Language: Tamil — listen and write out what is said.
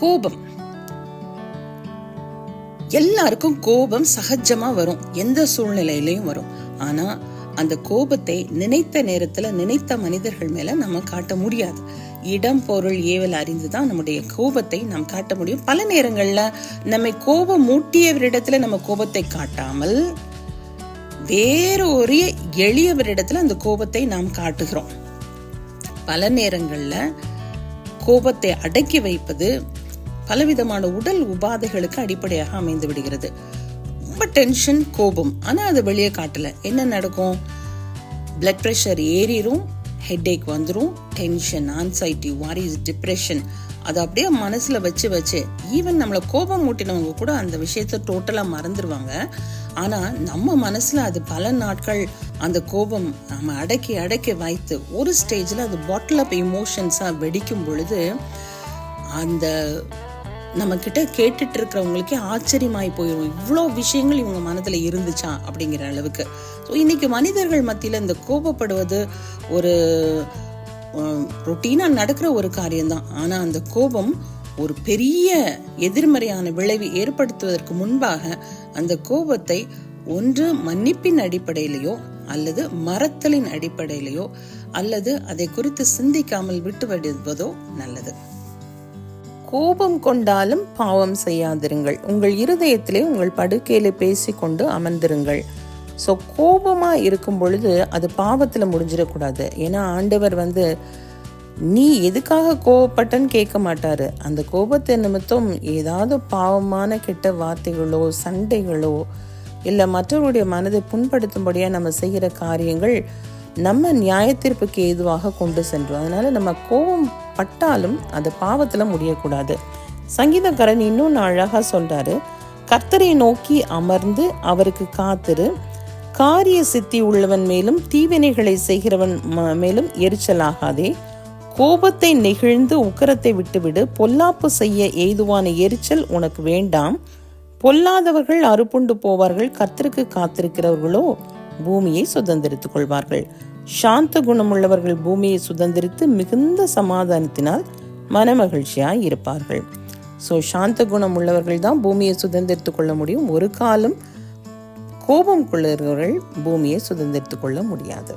கோபம். எல்லாருக்கும் கோபம் சகஜமா வரும். எந்த சூழ்நிலையிலையும் வரும். ஆனா அந்த கோபத்தை நினைத்த நேரத்துல நினைத்த மனிதர்கள் மேல நம்ம காட்ட முடியாது. இடம் பொருள் ஏவல் அறிந்துதான் நம்முடைய கோபத்தை நாம் காட்ட முடியும். பல நேரங்கள்ல நம்மை கோபம் மூட்டியவரிடத்துல நம்ம கோபத்தை காட்டாமல் வேறொரு எளியவரிடத்துல அந்த கோபத்தை நாம் காட்டுகிறோம். பல நேரங்கள்ல கோபத்தை அடக்கி வைப்பது பலவிதமான உடல் உபாதைகளுக்கு அடிப்படையாக அமைந்து விடுகிறது. ரொம்ப டென்ஷன் கோபம். ஆனால் அது வெளியே காட்டல. என்ன நடக்கும்? பிளட் ப்ரெஷர் ஏறிடும் ஹெட்டேக் வந்துடும் டென்ஷன் ஆன்சைட்டி வாரிஸ் டிப்ரெஷன் அதை அப்படியே மனசில் வச்சு வச்சு ஈவன் நம்மளை கோபம் மூட்டினவங்க கூட அந்த விஷயத்த டோட்டலாக மறந்துடுவாங்க ஆனால் நம்ம மனசில் அது பல நாட்கள் அந்த கோபம் நம்ம அடக்கி அடக்கி வைத்து ஒரு ஸ்டேஜில் அது பாட்டில் அப் இமோஷன்ஸாக வெடிக்கும் பொழுது அந்த நம்ம கிட்ட கேட்டுட்டு இருக்கிறவங்களுக்கே ஆச்சரியமாய் போயிடும் இவ்வளோ விஷயங்கள் இவங்க மனதில் இருந்துச்சா அப்படிங்கிற அளவுக்கு. ஸோ இன்னைக்கு மனிதர்கள் மத்தியில் இந்த கோபப்படுவது ஒரு ரொட்டீனாக நடக்கிற ஒரு காரியம்தான். ஆனால் அந்த கோபம் ஒரு பெரிய எதிர்மறையான விளைவு ஏற்படுத்துவதற்கு முன்பாக அந்த கோபத்தை ஒன்று மன்னிப்பின் அடிப்படையிலையோ அல்லது மறத்தலின் அடிப்படையிலையோ அல்லது அதை குறித்து சிந்திக்காமல் விட்டு விடுவதோ நல்லது. கோபம் கொண்டாலும் பாவம் செய்யாதிருங்கள். உங்கள் இருதயத்திலே உங்கள் படுக்கையில பேசிக்கொண்டு அமர்ந்திருங்கள். ஸோ கோபமாக இருக்கும் பொழுது அது பாவத்தில் முடிஞ்சிடக்கூடாது. ஏன்னா ஆண்டவர் வந்து நீ எதுக்காக கோவப்பட்டன்னு கேட்க மாட்டார். அந்த கோபத்தை நிமித்தம் ஏதாவது பாவமான கெட்ட வார்த்தைகளோ சண்டைகளோ இல்லை மற்றவருடைய மனதை புண்படுத்தும்படியாக நம்ம செய்கிற காரியங்கள் நம்ம நியாயத்தீர்ப்புக்கு ஏதுவாக கொண்டு சென்றோம். அதனால் நம்ம கோபம் பட்டாலும் அது பாவத்தில் முடியக்கூடாது. சங்கீதக்காரன் இன்னொன்று அழகாக சொல்கிறாரு கர்த்தரை நோக்கி அமர்ந்து அவருக்கு காத்திரு. காரிய சித்தி உள்ளவன் மேலும் தீவினைகளை செய்கிறவன் மேலும் எரிச்சலாகாதே. கோபத்தை நெகிழ்ந்து உக்கரத்தை விட்டுவிடு. பொல்லாப்பு செய்ய ஏதுவான எரிச்சல் உனக்கு வேண்டாம். பொல்லாதவர்கள் அறுப்புண்டு போவார்கள். கர்த்தருக்கு காத்திருக்கிறவர்களோ பூமியை சுதந்திரித்துக் கொள்வார்கள். சாந்த குணமுள்ளவர்கள் பூமியை சுதந்திரித்து மிகுந்த சமாதானத்தினால் மனமகிழ்ச்சியாய் இருப்பார்கள். ஸோ சாந்த குணம் உள்ளவர்கள் தான் பூமியை சுதந்திரித்துக் கொள்ள முடியும். ஒரு காலம் கோபம் கொள்ளுகிறவர்கள் பூமியை சுதந்திரித்துக் கொள்ள முடியாது.